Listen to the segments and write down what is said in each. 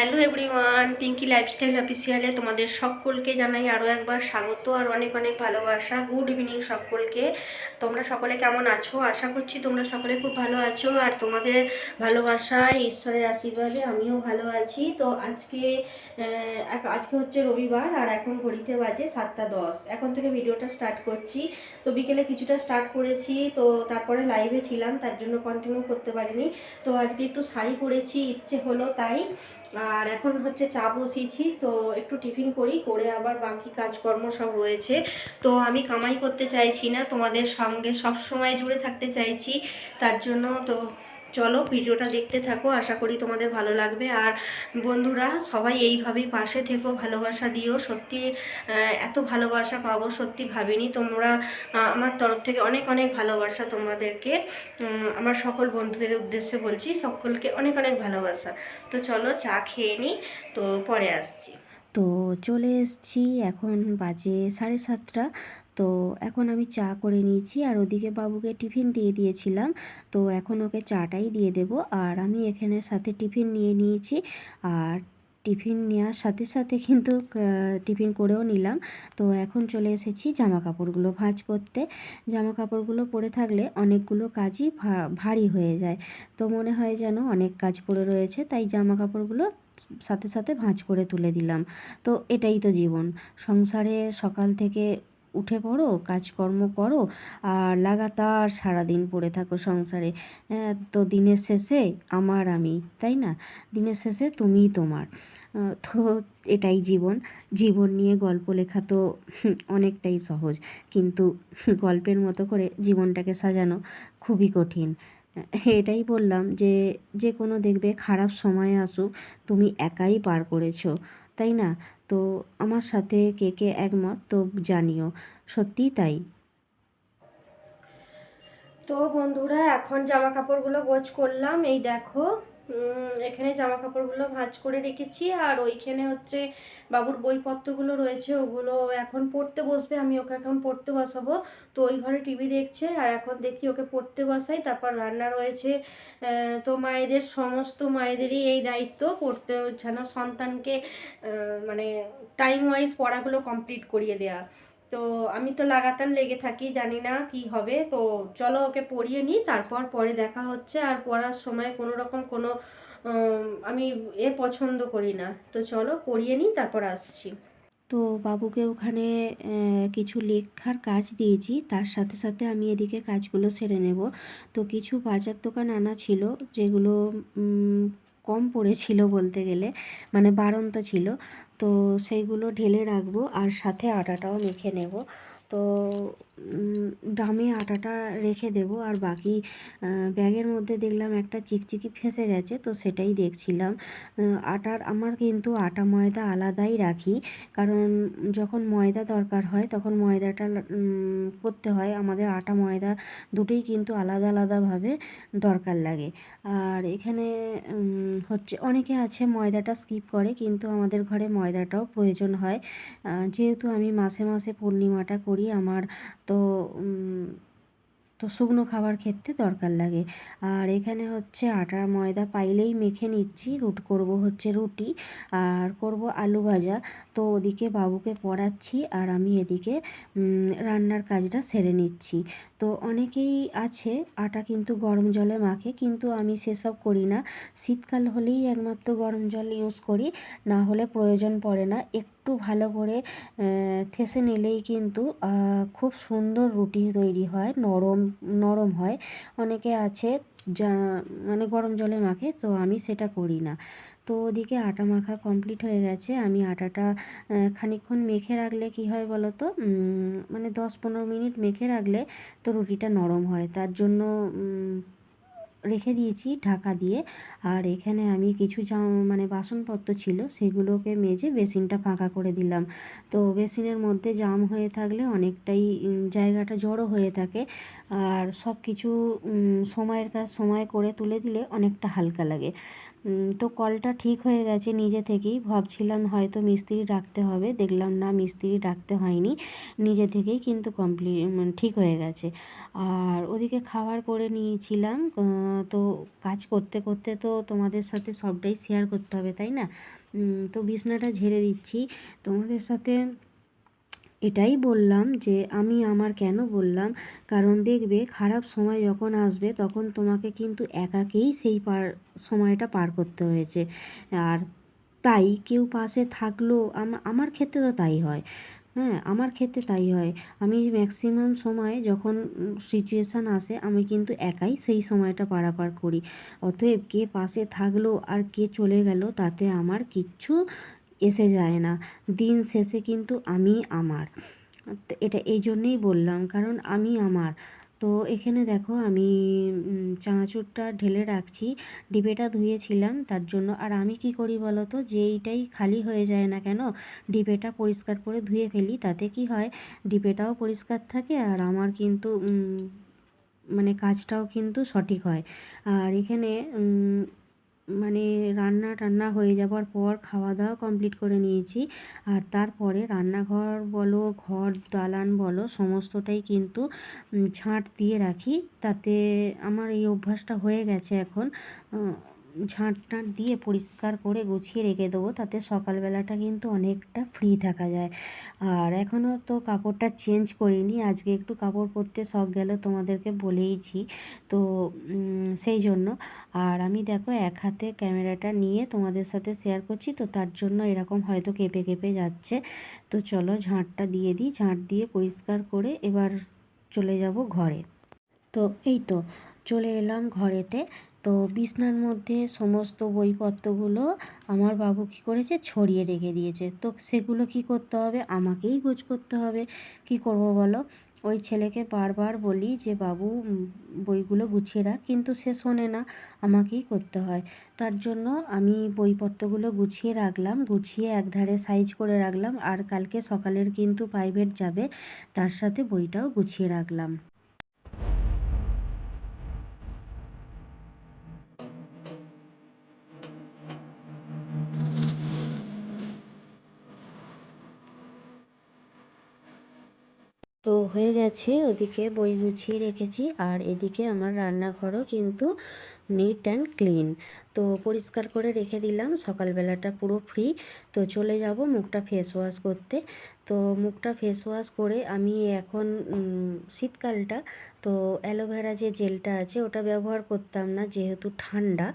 sea, everyone Pinky lifestyle অফিসিয়ালে তোমাদের সকলকে জানাই আরও একবার স্বাগত আর অনেক অনেক ভালোবাসা। গুড ইভিনিং সকলকে। তোমরা সকলে কেমন আছো? আশা করছি তোমরা সকলে খুব ভালো আছো আর তোমাদের ভালোবাসা, ঈশ্বরের আশীর্বাদে আমিও ভালো আছি। তো আজকে আজকে হচ্ছে রবিবার আর এখন ঘড়িতে বাজে সাতটা দশ। এখন থেকে ভিডিওটা স্টার্ট করছি। তো বিকেলে কিছুটা স্টার্ট করেছি, তো তারপরে লাইভে ছিলাম, তার জন্য কন্টিনিউ করতে পারিনি। তো আজকে একটু শাড়ি পরেছি, ইচ্ছে হলো তাই। আর এখন হচ্ছে চা বসিয়েছি, তো একটু টিফিন করি, করে আবার বাকি কাজকর্ম সব রয়েছে। তো আমি কামাই করতে চাইছি না, তোমাদের সঙ্গে সব সময় জুড়ে থাকতে চাইছি, তার জন্য তো চলো ভিডিওটা দেখতে থাকো, আশা করি তোমাদের ভালো লাগবে। আর বন্ধুরা, সবাই এইভাবেই পাশে থেকো, ভালোবাসা দিও। সত্যি এত ভালোবাসা পাবো, সত্যি ভাবিনি। তোমরা আমার তরফ থেকে অনেক অনেক ভালোবাসা তোমাদেরকে। আমার সকল বন্ধুদের উদ্দেশ্যে বলছি, সকলকে অনেক অনেক ভালোবাসা। তো চলো, চা খেয়ে নিই তো পরে আসছি। তো চলে এসছি এখন বাজে সাড়ে সাতটা। তো এখন আমি চা করে নিয়েছি আর ওদিকে বাবুকে টিফিন দিয়ে দিয়েছিলাম। তো এখন ওকে চাটাই দিয়ে দেব আর আমি এখানে সাথে টিফিন নিয়ে নিয়েছি আর টিফিন নেওয়ার সাথে সাথে কিন্তু টিফিন করেও নিলাম। তো এখন চলে এসেছি জামা কাপড়গুলো ভাঁজ করতে। জামা কাপড়গুলো পরে থাকলে অনেকগুলো কাজই ভারী হয়ে যায়। তো মনে হয় যেন অনেক কাজ পড়ে রয়েছে, তাই জামা কাপড়গুলো সাথে সাথে ভাঁজ করে তুলে দিলাম। তো এটাই তো জীবন। সংসারে সকাল থেকে উঠে পড়ো, কাজকর্ম করো আর লাগাতার সারাদিন পড়ে থাকো সংসারে। তো দিনের শেষে আমার আমি, তাই না? দিনের শেষে তুমিই তোমার। তো এটাই জীবন। জীবন নিয়ে গল্প লেখা তো অনেকটাই সহজ। কিন্তু গল্পের মতো করে জীবনটাকে সাজানো খুবই কঠিন। এটাই বললাম যে যে কোনো দেখবে খারাপ সময় আসুক, তুমি একাই পার করেছ, তাই না? তো আমার সাথে কে কে একমত, তো জানিও। সত্যি তাই? তো বন্ধুরা, এখন জামা কাপড়গুলো গোছ করলাম। এই দেখো এখানে জামা কাপড়গুলো ভাঁজ করে রেখেছি, আর ওইখানে হচ্ছে বাবুর বইপত্রগুলো রয়েছে, ওগুলো এখন পড়তে বসবে, আমি ওকে এখন পড়তে বসাবো। তো ওই ঘরে টিভি দেখছে, আর এখন দেখি ওকে পড়তে বসাই, তারপর রান্না রয়েছে। তো মায়েদের সমস্ত মায়েদেরই এই দায়িত্ব, পড়তে যেন সন্তানকে মানে টাইম ওয়াইজ পড়াগুলো কমপ্লিট করিয়ে দেওয়া তো আমি তো লাগাতার লেগে থাকি, জানি না কি হবে। তো চলো ওকে পড়িয়ে নিই, তারপর পরে দেখা হচ্ছে। আর পড়ার সময় কোনো রকম কোনো আমি এ পছন্দ করি না। তো চলো পড়িয়ে নিই, তারপর আসছি। তো বাবুকে ওখানে কিছু লেখার কাজ দিয়েছি। তার সাথে সাথে আমি এদিকে কাজগুলো সেরে নেব। তো কিছু বাজার দোকান আনা ছিল, যেগুলো কম পড়েছিল বলতে গেলে মানে বাড়ন্ত ছিল। তো সেইগুলো ঢেলে রাখব আর সাথে আটাটাও মেখে নেব। তো ড্রামে আটাটা রেখে দেব আর বাকি ব্যাগের মধ্যে দেখলাম একটা চিকচিকি ফেঁসে গেছে, তো সেটাই দেখছিলাম। আটার, আমার কিন্তু আটা ময়দা আলাদাই রাখি, কারণ যখন ময়দা দরকার হয় তখন ময়দাটা করতে হয়। আমাদের আটা ময়দা দুটোই কিন্তু আলাদা আলাদাভাবে দরকার লাগে। আর এখানে হচ্ছে, অনেকে আছে ময়দাটা স্কিপ করে, কিন্তু আমাদের ঘরে ময়দাটাও প্রয়োজন হয়। যেহেতু আমি মাসে মাসে পূর্ণিমাটা করি, আমার তো তো শুকনো খাবার খেতে দরকার লাগে। আর এখানে হচ্ছে আটার ময়দা পাইলেই মেখে নিচ্ছি। রুট করব হচ্ছে রুটি আর করব আলু ভাজা। তো ওদিকে বাবুকে পড়াচ্ছি আর আমি এদিকে রান্নার কাজটা সেরে নিচ্ছি। তো অনেকেই আছে, আটা কিন্তু গরম জলে মাখে, কিন্তু আমি সেসব করি না। শীতকাল হলেই একমাত্র গরম জল ইউজ করি, না হলে প্রয়োজন পড়ে না। একটু ভালো করে থেসে নিলেই কিন্তু খুব সুন্দর রুটি তৈরি হয়, নরম নরম হয়। অনেকে আছে যা মানে গরম জলে মাখে, তো আমি সেটা করি না। তো ওদিকে আটা মাখা কমপ্লিট হয়ে গেছে, আমি আটাটা খানিকক্ষণ মেখে রাখলে কি হয় বলো তো মানে দশ পনেরো মিনিট মেখে রাখলে তো রুটিটা নরম হয়। তার জন্য রেখে দিয়েছি ঢাকা দিয়ে। আর এখানে আমি কিছু মানে বাসনপত্র ছিল সেগুলোকে মেজে বেসিনটা ফাঁকা করে দিলাম। তো বেসিনের মধ্যে জাম হয়ে থাকলে অনেকটাই জায়গাটা জড়ো হয়ে থাকে। আর সব কিছু সময়ের কাজ, সময় করে তুলে দিলে অনেকটা হালকা লাগে। তো কলটা ঠিক হয়ে গেছে নিজে থেকেই। ভাবছিলাম হয়তো মিস্ত্রি ডাকতে হবে। দেখলাম না, মিস্ত্রি ডাকতে হয়নি। নিজে থেকেই কিন্তু কমপ্লিট ঠিক হয়ে গেছে। আর ওদিকে খাবার করে নিয়েছিলাম। তো কাজ করতে করতে তো তোমাদের সাথে সবটাই শেয়ার করতে হবে, তাই না? তো বিছনাটা ঝেড়ে দিচ্ছি। তোমাদের সাথে এটাই বললাম যে, আমি আমার কেন বললাম? কারণ দেখবে খারাপ সময় যখন আসবে, তখন তোমাকে কিন্তু একাকেই সেই পার, সময়টা পার করতে হয়েছে। আর তাই কেউ পাশে থাকলেও, আম- আমার ক্ষেত্রে তো তাই হয়। হ্যাঁ আমার ক্ষেত্রে তাই হয়। আমি ম্যাক্সিমাম সময়ে যখন সিচুয়েশান আসে, আমি কিন্তু একাই সেই সময়টা পারাপার করি। অতএব কে পাশে থাকল আর কে চলে গেল, তাতে আমার কিচ্ছু এসে যায় না। দিন শেষে কিন্তু আমি আমার। এটা এই জন্যেই বললাম, কারণ আমি আমার। তো এখানে দেখো আমি চানাচুরটা ঢেলে রাখছি ডিবেটা ধুয়েছিলাম, তার জন্য। আর আমি কি করি বলো তো, যে এইটাই খালি হয়ে যায় না কেন ডিবেটা পরিষ্কার করে ধুয়ে ফেলি, তাতে কি হয় ডিবেটাও পরিষ্কার থাকে আর আমার কিন্তু মানে কাজটাও কিন্তু সঠিক হয়। আর এখানে মানে রান্না টান্না হয়ে যাবার পর খাওয়া দাওয়া কমপ্লিট করে নিয়েছি। আর তারপরে রান্নাঘর বলো, ঘর, দালান বলো, সমস্তটাই কিন্তু ছাঁট দিয়ে রাখি। তাতে আমার এই অভ্যাসটা হয়ে গেছে এখন। ঝাঁট টাঁট দিয়ে পরিষ্কার করে গুছিয়ে রেখে দেবো, তাতে সকালবেলাটা কিন্তু অনেকটা ফ্রি থাকা যায়। আর এখনও তো কাপড়টা চেঞ্জ করিনি, আজকে একটু কাপড় পরতে শখ গেল তোমাদেরকে বলেইছি, তো সেই জন্য। আর আমি দেখো এক হাতে ক্যামেরাটা নিয়ে তোমাদের সাথে শেয়ার করছি, তো তার জন্য এরকম হয়তো কেঁপে কেঁপে যাচ্ছে। তো চলো ঝাঁটটা দিয়ে দিই, ঝাঁট দিয়ে পরিষ্কার করে এবার চলে যাব ঘরে। তো এই তো, চলে এলাম ঘরেতে। তো বিছনার মধ্যে সমস্ত বইপত্রগুলো আমার বাবু কী করেছে? ছড়িয়ে রেখে দিয়েছে। তো সেগুলো কি করতে হবে? আমাকেই গোছ করতে হবে। কি করব বলো? ওই ছেলেকে বারবার বলি যে, বাবু বইগুলো গুছিয়ে রাখ। কিন্তু সে শোনে না, আমাকেই করতে হয়। তার জন্য আমি বইপত্রগুলো গুছিয়ে রাখলাম, গুছিয়ে একধারে সাইজ করে রাখলাম। আর কালকে সকালের কিন্তু প্রাইভেট যাবে, তার সাথে বইটাও গুছিয়ে রাখলাম। তো হয়ে গেছে, ওদিকে বই গুছিয়ে রেখেছি। আর এদিকে আমার রান্নাঘরও কিন্তু নিট অ্যান্ড ক্লিন তো পরিষ্কার করে রেখে দিলাম, সকালবেলাটা পুরো ফ্রি তো চলে যাব মুখটা ফেস ওয়াশ করতে। তো মুখটা ফেস ওয়াশ করে আমি এখন শীতকালটা, তো অ্যালোভেরা যে জেলটা আছে, ওটা ব্যবহার করতাম না যেহেতু ঠান্ডা,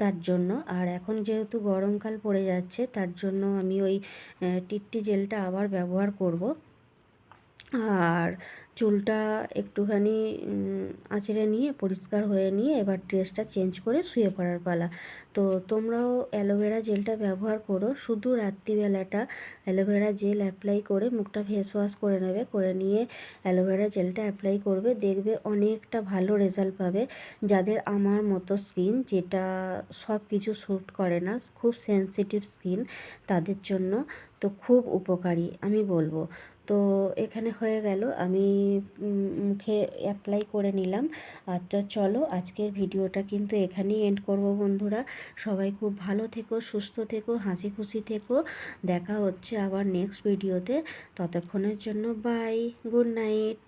তার জন্য। আর এখন যেহেতু গরমকাল পড়ে যাচ্ছে, তার জন্য আমি ওই টিট্টি জেলটা আবার ব্যবহার করব। আর চুলটা একটুখানি আঁচড়ে নিয়ে, পরিষ্কার হয়ে নিয়ে এবার ড্রেসটা চেঞ্জ করে শুয়ে পড়ার পালা। তো তোমরাও অ্যালোভেরা জেলটা ব্যবহার করো। শুধু রাত্রিবেলাটা অ্যালোভেরা জেল অ্যাপ্লাই করে মুখটা ফেস ওয়াশ করে নেবে, করে নিয়ে অ্যালোভেরা জেলটা অ্যাপ্লাই করবে। দেখবে অনেকটা ভালো রেজাল্ট পাবে যাদের আমার মতো স্কিন যেটা সব কিছু শ্যুট করে না, খুব সেনসিটিভ স্কিন তাদের জন্য। তো খুব উপকারী, আমি বলব। তো এখানে হয়ে গেল। আমি মুখে অ্যাপ্লাই করে নিলাম। আচ্ছা চলো আজকের ভিডিওটা কিন্তু এখানেই এন্ড করব বন্ধুরা। সবাই খুব ভালো থেকো, সুস্থ থেকো, হাসি খুশি থেকো। দেখা হচ্ছে আবার নেক্সট ভিডিওতে ততক্ষণের জন্য বাই গুড নাইট